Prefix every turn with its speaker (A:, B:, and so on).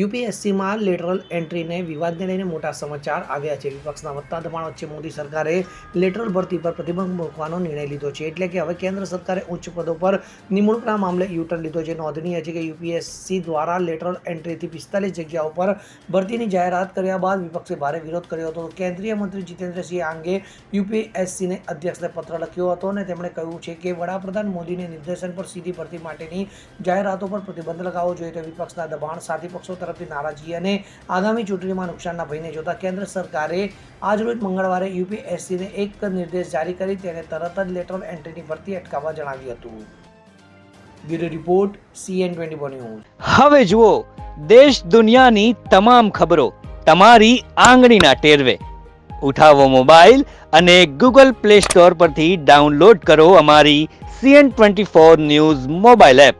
A: યુપીએસસીમાં lateral એન્ટ્રીને વિવાદને લઈને મોટા સમાચાર આવ્યા છે. વિપક્ષના વધતા દબાણ વચ્ચે મોદી સરકારે લેટરલ ભરતી પર પ્રતિબંધ મૂકવાનો નિર્ણય લીધો છે. એટલે કે હવે કેન્દ્ર સરકારે ઉચ્ચ પદો પર નિમણૂકના મામલે યુટર્ન લીધો છે. નોંધનીય છે કે યુપીએસસી દ્વારા લેટરલ એન્ટ્રીથી પિસ્તાલીસ જગ્યાઓ પર ભરતીની જાહેરાત કર્યા બાદ વિપક્ષે ભારે વિરોધ કર્યો હતો. કેન્દ્રીય મંત્રી જીતેન્દ્રસિંહ આ અંગે યુપીએસસીને અધ્યક્ષને પત્ર લખ્યો હતો અને તેમણે કહ્યું છે કે વડાપ્રધાન મોદીને નિર્દેશન પર સીધી ભરતી માટેની જાહેરાતો પર પ્રતિબંધ લગાવવો જોઈએ. તો વિપક્ષના દબાણ સાથી પક્ષો તરફથી નારાજગી અને આગામી ચૂંટણીમાં નુકસાનના ભયને જોતા કેન્દ્ર સરકારે આજરોજ મંગળવારે યુપીએસસીને એક નિર્દેશ જારી કરી તેને તરત જ લેટરલ એન્ટ્રીની ભરતી અટકાવવા જણાવ્યું હતું. Bureau report, CN twenty news.
B: હવે જુઓ, દેશ દુનિયાની તમામ ખબરો તમારી આંગળીના ટેરવે. ઉઠાવો મોબાઈલ અને ગૂગલ પ્લે સ્ટોર પરથી ડાઉનલોડ કરો અમારી CN twenty four news mobile app.